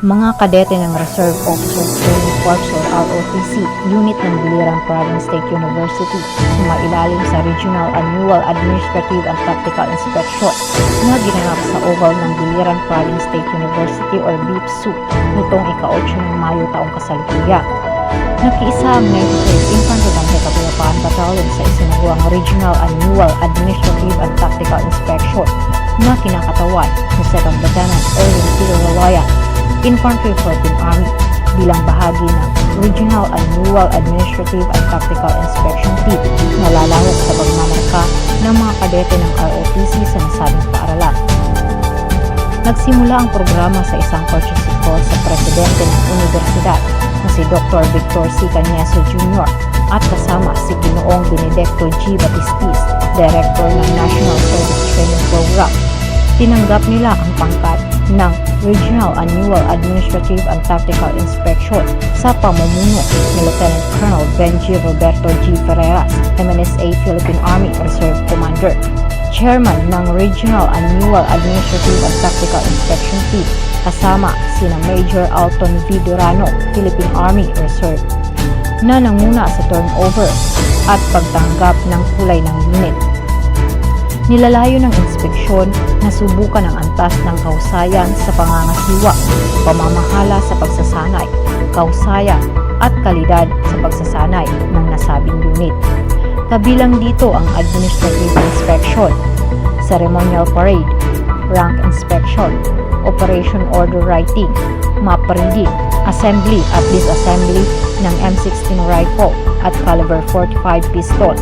mga kadete ng Reserve Officer Training Corps or ROTC, unit ng Biliran Province State University, sumailalim sa Regional Annual Administrative and Tactical Inspection na ginanap sa oval ng Biliran Province State University or BIPSU nitong ika-8 ng Mayo taong kasalukuyan. Nakiisa ang 93rd Infantry ng Kapulapan Battalion sa isinagawang Regional Annual Administrative and Tactical Inspection na kinakatawan ni 2nd Lieutenant Erwin Tilo Lawaya, Infantry 14th Army bilang bahagi ng Regional Annual Administrative and Tactical Inspection Team na lalahok sa pagmamarka ng mga kadete ng ROTC sa nasabing paaralan. Nagsimula ang programa sa isang courtesy call sa presidente ng universidad na si Dr. Victor C. Cañeso Jr. at kasama si Ginoong Benedicto G. Batistis, Director ng National Service Training Program. Tinanggap nila ang pangkat ng Regional Annual Administrative and Tactical Inspection sa pamumuno ni Lieutenant Colonel Benji Roberto G. Ferreras, MNSA Philippine Army Reserve Commander chairman ng Regional Annual Administrative and Tactical Inspection Team kasama sina Major Alton V. Durano, Philippine Army Reserve, na nanguna sa turnover at pagtanggap ng kulay ng unit. Nilalayo ng inspeksyon na subukan ang antas ng kausayan sa pangangasiwa, pamamahala sa pagsasanay, kausayan at kalidad sa pagsasanay ng nasabing unit. Kabilang dito ang administrative inspection, ceremonial parade, rank inspection, operation order writing, map reading, assembly at disassembly ng M16 rifle at caliber 45 pistol,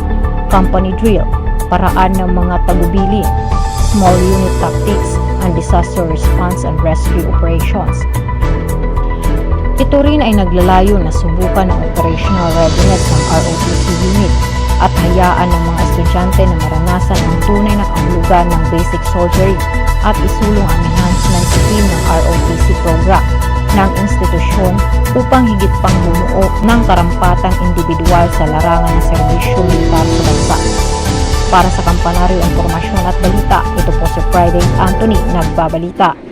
company drill, paraan ng mga tagubilin, small unit tactics, and disaster response and rescue operations. Ito rin ay naglalayo na subukan ang operational readiness ng ROTC unit at hayaan ng mga estudyante na maranasan ang tunay na kahulugan ng basic soldiery at isulong ang enhancement scheme ng ROTC program ng institusyon upang higit pang bumuo ng karampatang individual sa larangan ng serbisyo. Para sa kampanaryo impormasyon at balita, ito po si Friday Anthony, nagbabalita.